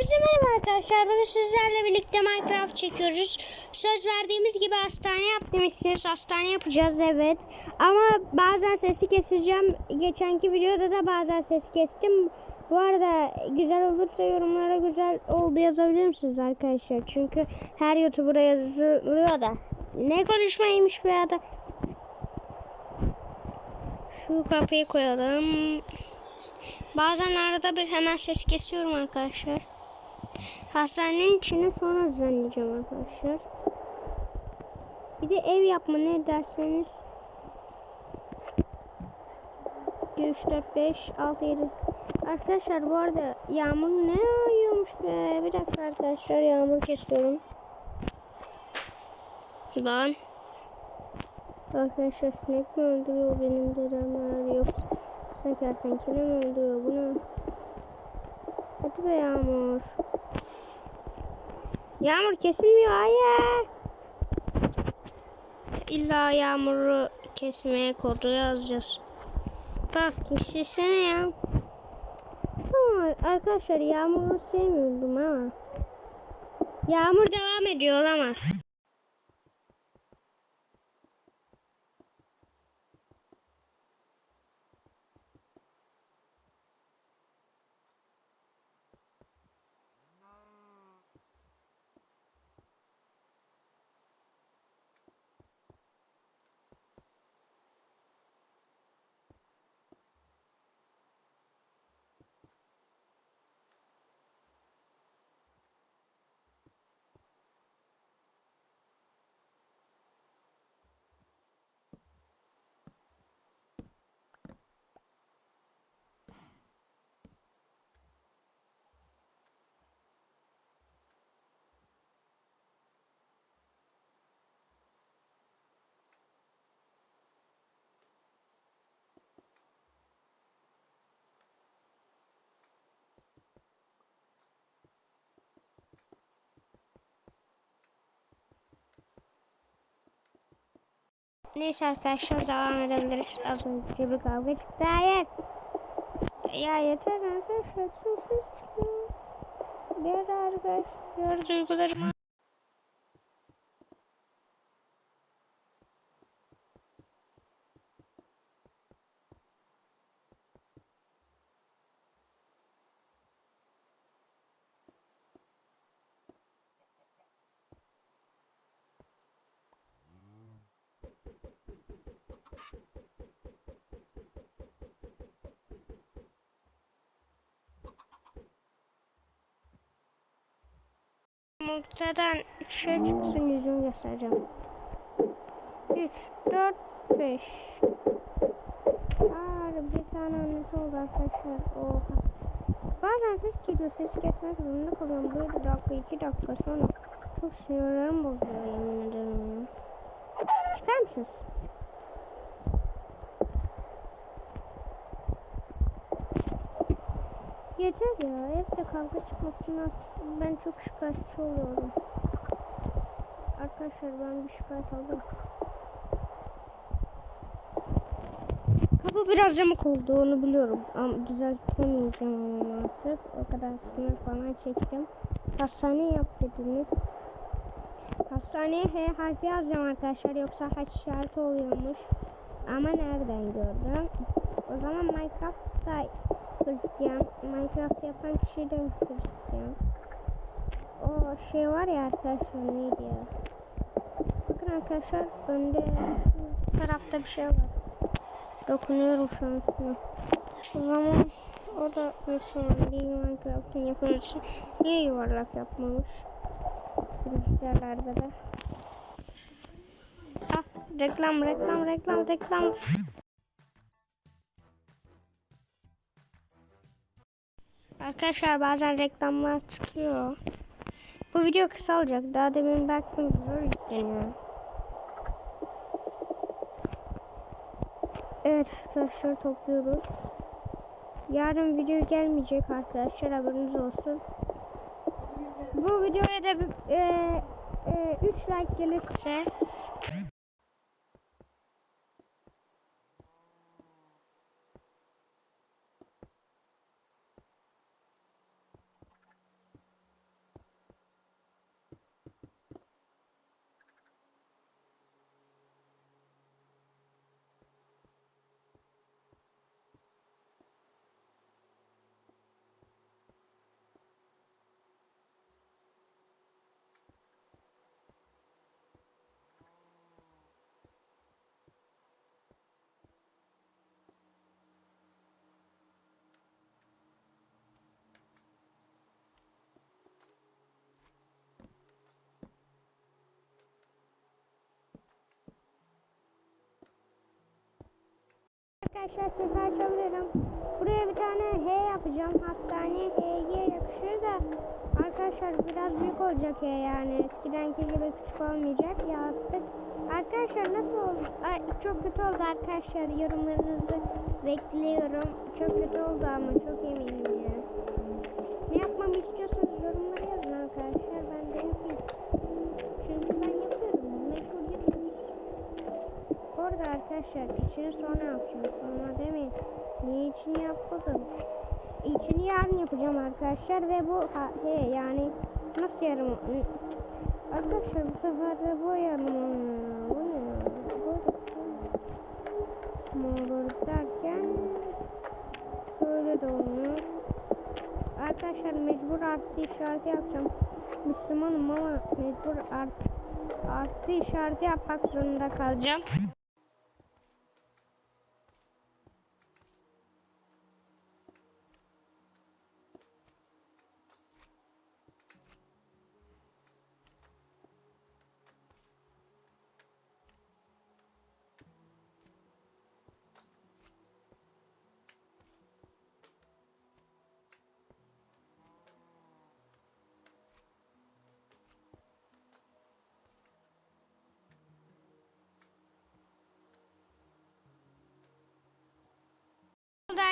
Hepinize merhaba arkadaşlar. Bugün sizlerle birlikte Minecraft çekiyoruz. Söz verdiğimiz gibi hastane yap demişsiniz. Hastane yapacağız evet. Ama bazen sesi keseceğim. Geçenki videoda da bazen ses kestim. Bu arada güzel olursa yorumlara güzel oldu yazabilir misiniz arkadaşlar? Çünkü her YouTuber'a yazılıyor da. Ne konuşmaymış be adam. Şu kapıyı koyalım. Bazen arada bir hemen ses kesiyorum arkadaşlar. Hastanenin içini sonra düzenleyeceğim arkadaşlar. Bir de ev yapma ne derseniz. 2, 3, 4, 5, 6, 7. Arkadaşlar bu arada yağmur ne yağıyormuş be. Bir dakika arkadaşlar yağmur kesiyorum. Lan. Arkadaşlar sinek mi öldürüyor benim dedemler yoksa sen kertenkele mi öldürüyor bunu? Hadi be Yağmur. Yağmur kesilmiyor hayır. İlla Yağmur'u kesmeye kodu yazacağız. Bak istesene ya. Ama arkadaşlar Yağmur'u sevmiyordum ama. Yağmur devam ediyor olamaz. Neyse arkadaşlar devam edebiliriz. Az önce bir kavga çıktı. Hayır. Ya yeter arkadaşlar. Sus çıkıyor. Bir arkadaşlar duygularımı Muhtadan şey çıksın yüzümü göstereceğim. 3, 4, 5. Aa, bir tane annesi oldu arkadaşlar. Oha. Bazen ses geliyor. Sesi kesmek zorunda kalıyorum. Böyle dakika, iki dakika sonra çok sinirlerim bozuyor yemin ederim. Çıkar mısınız? Yeter ya. Evde kavga çıkmasından ben çok şikayetçi oluyorum. Arkadaşlar ben bir şikayet aldım. Kapı biraz yamuk oldu onu biliyorum. Ama düzeltemeyeceğim ama maalesef. O kadar sınır falan çektim. Hastane yap dediniz. Hastaneye H harfi yazacağım arkadaşlar. Yoksa haç işareti oluyormuş. Ama nereden gördüm? O zaman Minecraft'ta Hristiyan. Minecraft yapan kişi de Hristiyan. O şey var ya arkadaşlar neydi ya? Bakın arkadaşlar önde tarafta bir şey var. Dokunuyorum şu an üstüne. O zaman o da Müslüman değil Minecraft'ın yapımcısı. Niye yuvarlak yapmamış? Bilgisayarlarda da. Ah reklam reklam reklam reklam. Arkadaşlar bazen reklamlar çıkıyor. Bu video kısa olacak. Daha demin baktım zor yükleniyor. Evet arkadaşlar topluyoruz. Yarın video gelmeyecek arkadaşlar haberiniz olsun. Bu videoya da 3 e, e, like gelirse arkadaşlar ses açabilirim. Buraya bir tane H yapacağım. Hastaneye H'ye yakışır da arkadaşlar biraz büyük olacak H yani. Eskidenki gibi küçük olmayacak. Yaptık. Arkadaşlar nasıl oldu? Ay, çok kötü oldu arkadaşlar. Yorumlarınızı bekliyorum. Çok kötü oldu ama çok eminim ya. Ne yapmamı istiyorsanız Bu arada arkadaşlar içini sonra yapacağım. Sonra demeyin. Niye içini yapmadım? İçini yarın yapacağım arkadaşlar ve bu ha, he yani nasıl yarım Arkadaşlar bu sefer de bu yarım. Bu ne? Bu olur derken böyle de olmuyor. Arkadaşlar mecbur artı işareti yapacağım. Müslümanım ama mecbur art, artı işareti yapmak zorunda kalacağım.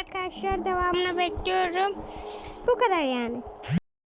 Arkadaşlar devamını bekliyorum. Bu kadar yani.